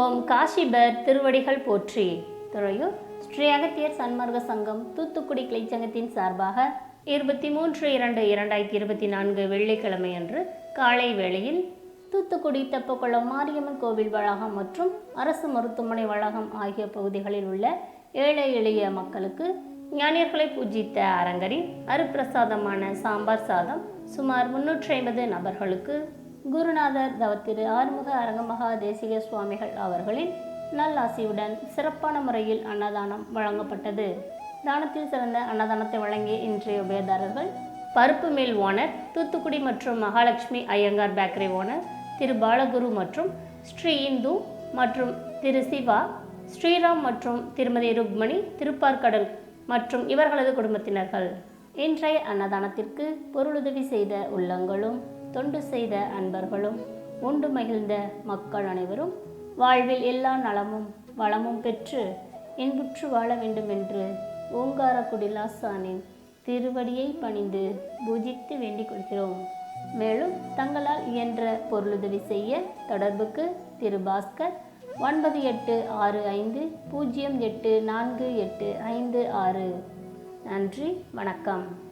ஓம் காஷிபர் திருவடிகள் போற்றி. துறையூர் ஸ்ரீ அகத்தியர் சன்மார்க்க சங்கம் தூத்துக்குடி கிளைச்சங்கத்தின் சார்பாக இருபத்தி மூன்று இரண்டு இரண்டாயிரத்தி இருபத்தி நான்கு வெள்ளிக்கிழமை அன்று காலை வேளையில் தூத்துக்குடி தெப்பக்குளம் மாரியம்மன் கோவில் வளாகம் மற்றும் அரசு மருத்துவமனை வளாகம் ஆகிய பகுதிகளில் உள்ள ஏழை எளிய மக்களுக்கு ஞானியர்களை பூஜித்த அரங்கரின் அருப்பிரசாதமான சாம்பார் சாதம் சுமார் முன்னூற்றி ஐம்பது நபர்களுக்கு குருநாதர் தவத்திரு ஆறுமுக அரங்கமகா தேசிக சுவாமிகள் அவர்களின் நல்லாசியுடன் சிறப்பான முறையில் அன்னதானம் வழங்கப்பட்டது. தானத்தில் சிறந்த அன்னதானத்தை வழங்கிய இன்றைய உபயதாரர்கள் பருப்பு மில் ஓனர் தூத்துக்குடி மற்றும் மகாலட்சுமி ஐயங்கார் பேக்கரி ஓனர் திரு பாலகுரு மற்றும் ஸ்ரீ இந்து மற்றும் திரு சிவா ஸ்ரீராம் மற்றும் திருமதி ருக்மணி திருப்பார்கடல் மற்றும் இவர்களது குடும்பத்தினர்கள். இன்றைய அன்னதானத்திற்கு பொருளுதவி செய்த உள்ளங்களும் தொண்டு செய்த அன்பர்களும் உண்டு மகிழ்ந்த மக்கள் அனைவரும் வாழ்வில் எல்லா நலமும் வளமும் பெற்று இன்புற்று வாழ வேண்டும் என்று ஓங்காரக்குடி லாசானின் திருவடியை பணிந்து பூஜித்து வேண்டிக் கொள்கிறோம். மேலும் தங்களால் இயன்ற பொருளுதவி செய்ய தொடர்புக்கு திரு பாஸ்கர் ஒன்பது எட்டு ஆறு ஐந்து பூஜ்ஜியம் எட்டு நான்கு எட்டு ஐந்து ஆறு. நன்றி வணக்கம்.